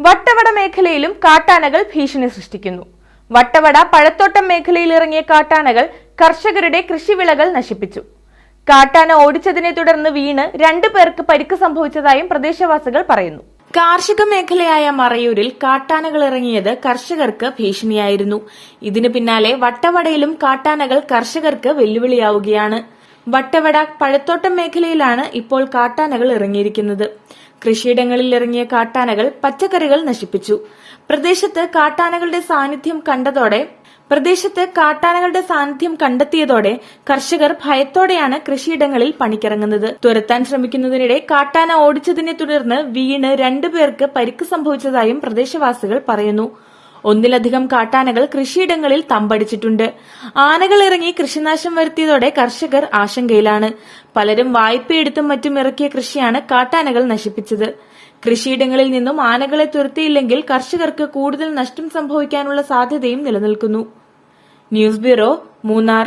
വട്ടവട മേഖലയിലും കാട്ടാനകൾ ഭീഷണി സൃഷ്ടിക്കുന്നു. വട്ടവട പഴത്തോട്ടം മേഖലയിൽ ഇറങ്ങിയ കാട്ടാനകൾ കർഷകരുടെ കൃഷിവിളകൾ നശിപ്പിച്ചു. കാട്ടാന ഓടിച്ചതിനെ തുടർന്ന് വീണ് രണ്ടു പേർക്ക് പരിക്ക് സംഭവിച്ചതായും പ്രദേശവാസികൾ പറയുന്നു. കാർഷിക മേഖലയായ മറയൂരിൽ കാട്ടാനകൾ ഇറങ്ങിയത് കർഷകർക്ക് ഭീഷണിയായിരുന്നു. ഇതിനു പിന്നാലെ വട്ടവടയിലും കാട്ടാനകൾ കർഷകർക്ക് വെല്ലുവിളിയാവുകയാണ്. വട്ടവട പഴത്തോട്ടം മേഖലയിലാണ് ഇപ്പോൾ കാട്ടാനകൾ ഇറങ്ങിയിരിക്കുന്നത്. കൃഷിയിടങ്ങളിൽ ഇറങ്ങിയ കാട്ടാനകൾ പച്ചക്കറികൾ നശിപ്പിച്ചു. പ്രദേശത്ത് കാട്ടാനകളുടെ സാന്നിധ്യം കണ്ടതോടെ പ്രദേശത്ത് കാട്ടാനകളുടെ സാന്നിധ്യം കണ്ടെത്തിയതോടെ കർഷകർ ഭയത്തോടെയാണ് കൃഷിയിടങ്ങളിൽ പണിക്കിറങ്ങുന്നത്. തുരത്താൻ ശ്രമിക്കുന്നതിനിടെ കാട്ടാന ഓടിച്ചതിനെ തുടർന്ന് വീണ് രണ്ടുപേർക്ക് പരിക്ക് സംഭവിച്ചതായും പ്രദേശവാസികൾ പറയുന്നു. ഒന്നിലധികം കാട്ടാനകൾ കൃഷിയിടങ്ങളിൽ തമ്പടിച്ചിട്ടുണ്ട്. ആനകൾ ഇറങ്ങി കൃഷിനാശം വരുത്തിയതോടെ കർഷകർ ആശങ്കയിലാണ്. പലരും വായ്പയെടുത്തും മറ്റും ഇറക്കിയ കൃഷിയാണ് കാട്ടാനകൾ നശിപ്പിച്ചത്. കൃഷിയിടങ്ങളിൽ നിന്നും ആനകളെ തുരത്തിയില്ലെങ്കിൽ കർഷകർക്ക് കൂടുതൽ നഷ്ടം സംഭവിക്കാനുള്ള സാധ്യതയും നിലനിൽക്കുന്നു. News bureau Munnar.